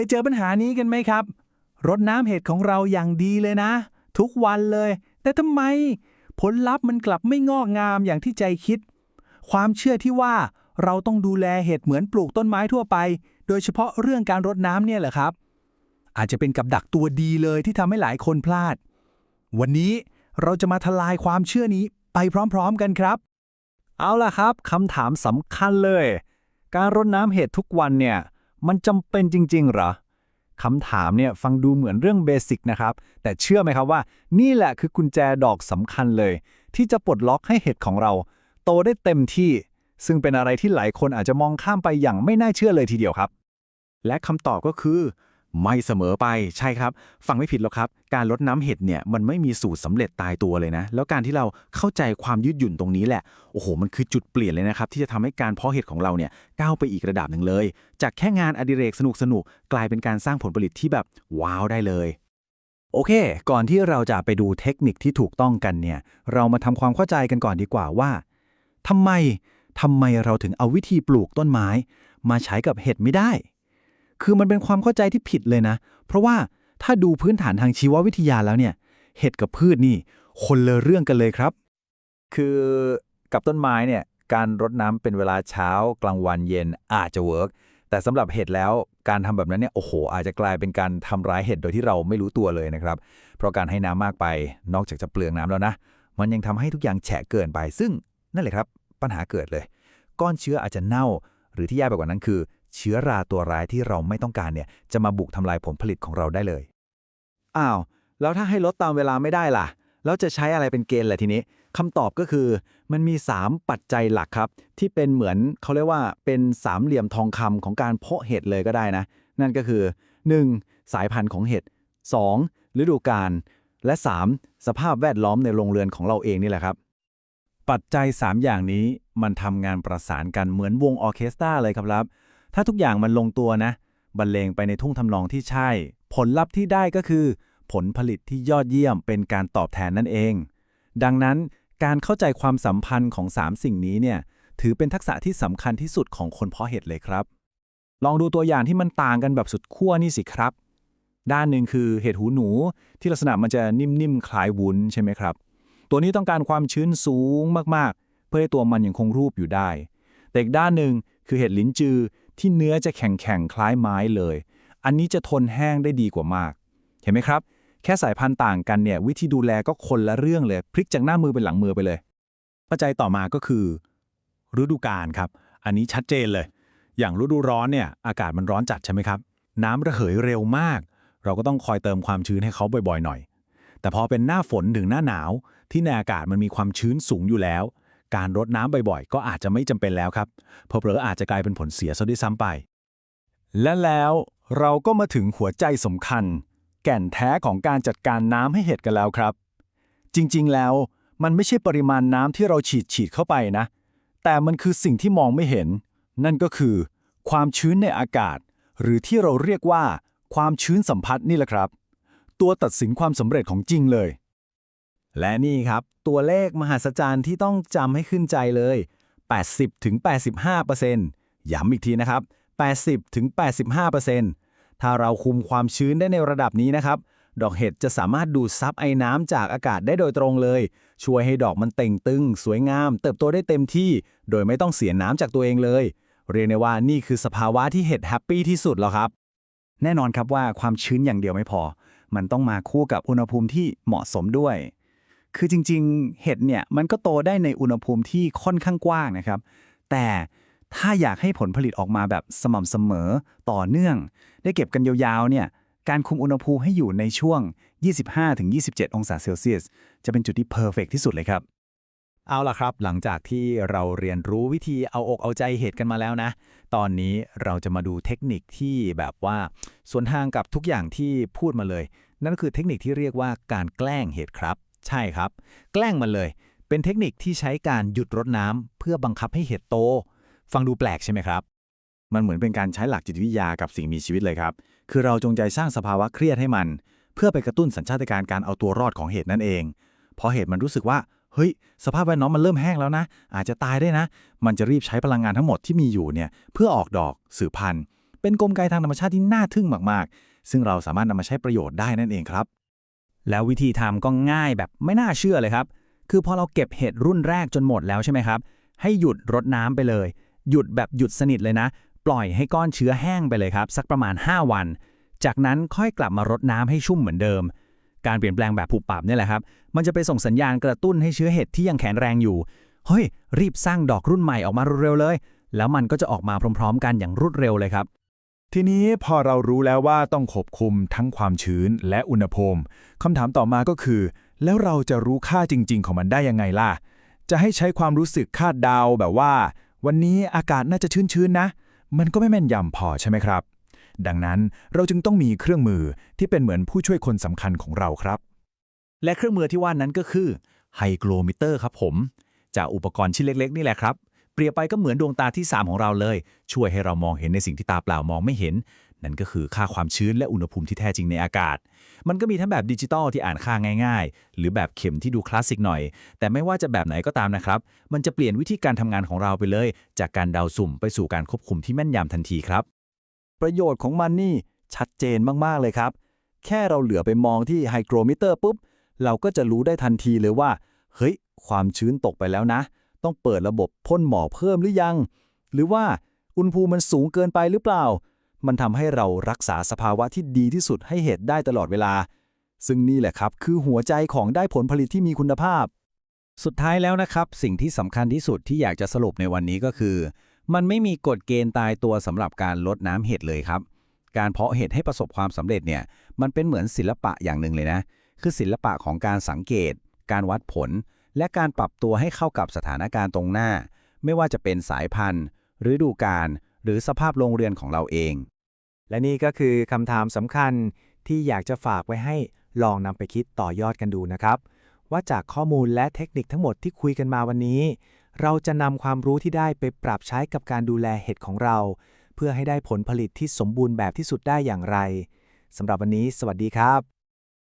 ยเจอปัญหานี้กันไหมครับ รดน้ำเห็ดของเราอย่างดีเลยนะ ทุกวันเลย แต่ทำไม ผลลัพธ์มันกลับไม่งอกงามอย่างที่ใจคิด ความเชื่อที่ว่าเราต้องดูแลเห็ดเหมือนปลูกต้นไม้ทั่วไป โดยเฉพาะเรื่องการรดน้ำเนี่ยแหละครับ อาจจะเป็นกับดักตัวดีเลยที่ทำให้หลายคนพลาด วันนี้เราจะมาทลายความเชื่อนี้ไปพร้อมๆกันครับ เอาล่ะครับคำถามสำคัญเลย การรดน้ำเห็ดทุกวันเนี่ย มันจำเป็นจริงๆเหรอคำถามเนี่ยฟังดูเหมือนเรื่องเบสิกนะครับ แต่เชื่อไหมครับว่า นี่แหละคือกุญแจดอกสำคัญเลย ที่จะปลดล็อกให้เห็ดของเรา โตได้เต็มที่ ซึ่งเป็นอะไรที่หลายคนอาจจะมองข้ามไปอย่างไม่น่าเชื่อเลยทีเดียวครับ และคำตอบก็คือ ไม่เสมอไปใช่ครับ ฟังไม่ผิดหรอกครับ การลดน้ำเห็ดเนี่ยมันไม่มีสูตรสำเร็จตายตัวเลยนะ แล้วการที่เราเข้าใจความยืดหยุ่นตรงนี้แหละ โอ้โห มันคือจุดเปลี่ยนเลยนะครับ ที่จะทำให้การเพาะเห็ดของเราเนี่ยก้าวไปอีกระดับหนึ่งเลย จากแค่งานอดิเรกสนุกสนุกๆกลายเป็นการสร้างผลผลิตที่แบบว้าวได้เลย โอเค ก่อนที่เราจะไปดูเทคนิคที่ถูกต้องกันเนี่ย เรามาทำความเข้าใจกันก่อนดีกว่าว่าทำไมทำไมเราถึงเอาวิธีปลูกต้นไม้ มาใช้กับเห็ดไม่ได้ คือมันเป็นความเข้าใจที่ผิดเลยนะ เพราะว่าถ้าดูพื้นฐานทางชีววิทยาแล้วเนี่ย เห็ดกับพืชนี่ คนละเรื่องกันเลยครับ คือกับต้นไม้เนี่ย การรดน้ำเป็นเวลาเช้ากลางวันเย็นอาจจะเวิร์กแต่สำหรับเห็ดแล้วการทำแบบนั้นเนี่ยโอ้โห อาจจะกลายเป็นการทำร้ายเห็ดโดยที่เราไม่รู้ตัวเลยนะครับ เพราะการให้น้ำมากไปนอกจากจะเปลืองน้ำแล้วนะ มันยังทำให้ทุกอย่างแฉะเกินไป ซึ่งนั่นแหละครับ ปัญหาเกิดเลย ก้อนเชื้ออาจจะเน่า หรือที่แย่ไปกว่านั้นคือ เชื้อราตัวร้ายที่เราไม่ต้องการเนี่ยจะมาบุกทำลายผลผลิตของเราได้เลย อ้าว แล้วถ้าให้ลดตามเวลาไม่ได้ล่ะ แล้วจะใช้อะไรเป็นเกณฑ์ล่ะทีนี้คำตอบก็คือมันมี 3 ปัจจัยหลักครับ ที่เป็นเหมือนเขาเรียกว่าเป็นสามเหลี่ยมทองคำของการเพาะเห็ดเลยก็ได้นะ นั่นก็คือ 1. สายพันธุ์ของเห็ด 2. ฤดูกาลและ 3. สภาพแวดล้อมในโรงเรือนของเราเองนี่แหละครับ ปัจจัย 3 อย่างนี้มันทำงานประสานกันเหมือนวงออเคสตราเลยครับ ถ้าทุกอย่างมันลงตัวนะ บรรเลงไปในทุ่งทำนองที่ใช่ ผลลัพธ์ที่ได้ก็คือ ผลผลิตที่ยอดเยี่ยมเป็นการตอบแทนนั่นเอง ดังนั้นการเข้าใจความสัมพันธ์ของ 3 สิ่งนี้เนี่ยถือเป็นทักษะที่สำคัญที่สุดของคนเพาะเห็ดเลยครับ ลองดูตัวอย่างที่มันต่างกันแบบสุดขั้วนี่สิครับ ด้านหนึ่งคือเห็ดหูหนู ที่ลักษณะมันจะนิ่มๆคล้ายวุ้นใช่ไหมครับ ตัวนี้ต้องการความชื้นสูงมากๆ เพื่อให้ตัวมันยังคงรูปอยู่ได้ แต่อีกด้านหนึ่งคือเห็ดลิ้นจือ ที่เนื้อจะแข็งๆคล้ายไม้เลย อันนี้จะทนแห้งได้ดีกว่ามาก เห็นไหมครับ แค่สายพันธุ์ต่างกันเนี่ยวิธีดูแลก็คนละเรื่องเลย พลิกจากหน้ามือเป็นหลังมือไปเลย ปัจจัยต่อมาก็คือ ฤดูกาลครับ อันนี้ชัดเจนเลย อย่างฤดูร้อนเนี่ยอากาศมันร้อนจัดใช่ไหมครับ น้ำระเหยเร็วมาก เราก็ต้องคอยเติมความชื้นให้เขาบ่อยๆ หน่อย แต่พอเป็นหน้าฝนถึงหน้าหนาวที่ในอากาศมันมีความชื้นสูงอยู่แล้ว การรดน้ำบ่อยๆ ก็อาจจะไม่จำเป็นแล้วครับเพอเผลออาจจะกลายเป็นผลเสียซะด้วยซ้ำไป และแล้วเราก็มาถึงหัวใจสำคัญ แก่นแท้ของการจัดการน้ำให้เห็ดกันแล้วครับ จริงๆแล้วมันไม่ใช่ปริมาณน้ำที่เราฉีดฉีดเข้าไปนะ แต่มันคือสิ่งที่มองไม่เห็น นั่นก็คือ ความชื้นในอากาศ หรือที่เราเรียกว่า ความชื้นสัมผัสนี่แหละครับ ตัวตัดสินความสำเร็จของจริงเลย และนี่ครับ ตัวเลขมหัศจรรย์ที่ต้องจำให้ขึ้นใจเลย 80ถึง85%ย้ำอีกทีนะครับ 80ถึง85%ถ้าเราคุมความชื้นได้ในระดับนี้นะครับ ดอกเห็ดจะสามารถดูดซับไอ้น้ำจากอากาศได้โดยตรงเลย ช่วยให้ดอกมันเต่งตึง สวยงาม เติบโตได้เต็มที่ โดยไม่ต้องเสียน้ำจากตัวเองเลย เรียกได้ว่านี่คือสภาวะที่เห็ดแฮปปี้ที่สุดแล้วครับ แน่นอนครับว่าความชื้นอย่างเดียวไม่พอ มันต้องมาคู่กับอุณหภูมิที่เหมาะสมด้วย คือจริงๆ เห็ดเนี่ยมันก็โตได้ในอุณหภูมิที่ค่อนข้างกว้างนะครับ แต่ถ้าอยากให้ผลผลิตออกมาแบบสม่ำเสมอต่อเนื่อง ได้เก็บกันยาวๆเนี่ยการคุมอุณหภูมิให้อยู่ในช่วง 25-27 องศาเซลเซียส จะเป็นจุดที่เพอร์เฟกที่สุดเลยครับ เอาล่ะครับ หลังจากที่เราเรียนรู้วิธีเอาอกเอาใจเห็ดกันมาแล้วนะ ตอนนี้เราจะมาดูเทคนิคที่แบบว่าสวนทางกับทุกอย่างที่พูดมาเลย นั่นก็คือเทคนิคที่เรียกว่าการแกล้งเห็ดครับ ใช่ครับ แกล้งมันเลย เป็นเทคนิคที่ใช้การหยุดรดน้ำเพื่อบังคับให้เห็ดโต ฟังดูแปลกใช่ไหมครับ มันเหมือนเป็นการใช้หลักจิตวิทยากับสิ่งมีชีวิตเลยครับ คือเราจงใจสร้างสภาวะเครียดให้มัน เพื่อไปกระตุ้นสัญชาตญาณการเอาตัวรอดของเห็ดนั่นเอง พอเห็ดมันรู้สึกว่า เฮ้ย สภาพแวดล้อมมันเริ่มแห้งแล้วนะ อาจจะตายได้นะ มันจะรีบใช้พลังงานทั้งหมดที่มีอยู่เนี่ย เพื่อออกดอกสืบพันธุ์ เป็นกลไกทางธรรมชาติที่น่าทึ่งมาก ๆ ซึ่งเราสามารถนำมาใช้ประโยชน์ได้นั่นเองครับ แล้ววิธีทำก็ง่ายแบบไม่น่าเชื่อเลยครับ คือพอเราเก็บเห็ดรุ่นแรกจนหมดแล้วใช่ไหมครับ ให้หยุดรดน้ำไปเลย หยุดแบบหยุดสนิทเลยนะ ปล่อยให้ก้อนเชื้อแห้งไปเลยครับ สักประมาณ 5 วัน จากนั้นค่อยกลับมารดน้ำให้ชุ่มเหมือนเดิม การเปลี่ยนแปลงแบบผูกปรับนี่แหละครับ มันจะไปส่งสัญญาณกระตุ้นให้เชื้อเห็ดที่ยังแข็งแรงอยู่ เฮ้ย รีบสร้างดอกรุ่นใหม่ออกมาเร็วๆเลย แล้วมันก็จะออกมาพร้อม ๆ กันอย่างรวดเร็วเลยครับ ทีนี้พอเรารู้แล้วว่าต้องควบคุมทั้งความชื้นและอุณหภูมิคำถามต่อมาก็คือ แล้วเราจะรู้ค่าจริง ๆ ของมันได้ยังไงล่ะ จะให้ใช้ความรู้สึกคาดเดาแบบว่า วันนี้อากาศน่าจะชื้นๆนะ มันก็ไม่แม่นยำพอใช่ไหมครับ ดังนั้นเราจึงต้องมีเครื่องมือที่เป็นเหมือนผู้ช่วยคนสำคัญของเราครับ และเครื่องมือที่ว่านั้นก็คือไฮโกรมิเตอร์ครับผมจากอุปกรณ์ชิ้นเล็ก ๆ นี่แหละครับ เปรียบไปก็เหมือนดวงตาที่ 3 ของเราเลย ช่วยให้เรามองเห็นในสิ่งที่ตาเปล่ามองไม่เห็น นั่นก็คือค่าความชื้นและอุณหภูมิที่แท้จริงในอากาศ มันก็มีทั้งแบบดิจิตอลที่อ่านค่าง่ายๆ หรือแบบเข็มที่ดูคลาสสิกหน่อย แต่ไม่ว่าจะแบบไหนก็ตามนะครับ มันจะเปลี่ยนวิธีการทำงานของเราไปเลย จากการเดาสุ่มไปสู่การควบคุมที่แม่นยำทันทีครับ ประโยชน์ของมันนี่ชัดเจนมากๆเลยครับ แค่เราเหลือไปมองที่ไฮโกรมิเตอร์ปุ๊บเราก็จะรู้ได้ทันทีเลยว่า เฮ้ย ความชื้นตกไปแล้วนะ ต้องเปิดระบบพ่นหมอกเพิ่มหรือยัง หรือว่าอุณหภูมิมันสูงเกินไปหรือเปล่า มันทำให้เรารักษาสภาวะที่ดีที่สุดให้เห็ดได้ตลอดเวลา ซึ่งนี่แหละครับ คือหัวใจของได้ผลผลิตที่มีคุณภาพ สุดท้ายแล้วนะครับ สิ่งที่สำคัญที่สุดที่อยากจะสรุปในวันนี้ก็คือ มันไม่มีกฎเกณฑ์ตายตัวสำหรับการลดน้ำเห็ดเลยครับ การเพาะเห็ดให้ประสบความสำเร็จเนี่ย มันเป็นเหมือนศิลปะอย่างหนึ่งเลยนะ คือศิลปะของการสังเกต การวัดผล และการปรับตัวให้เข้ากับสถานการณ์ตรงหน้า ไม่ว่าจะเป็นสายพันธุ์ฤดูกาลหรือสภาพโรงเรือนของเราเอง และนี่ก็คือคำถามสำคัญที่อยากจะฝากไว้ให้ลองนำไปคิดต่อยอดกันดูนะครับ ว่าจากข้อมูลและเทคนิคทั้งหมดที่คุยกันมาวันนี้ เราจะนำความรู้ที่ได้ไปปรับใช้กับการดูแลเห็ดของเรา เพื่อให้ได้ผลผลิตที่สมบูรณ์แบบที่สุดได้อย่างไรสำหรับวันนี้ สวัสดีครับ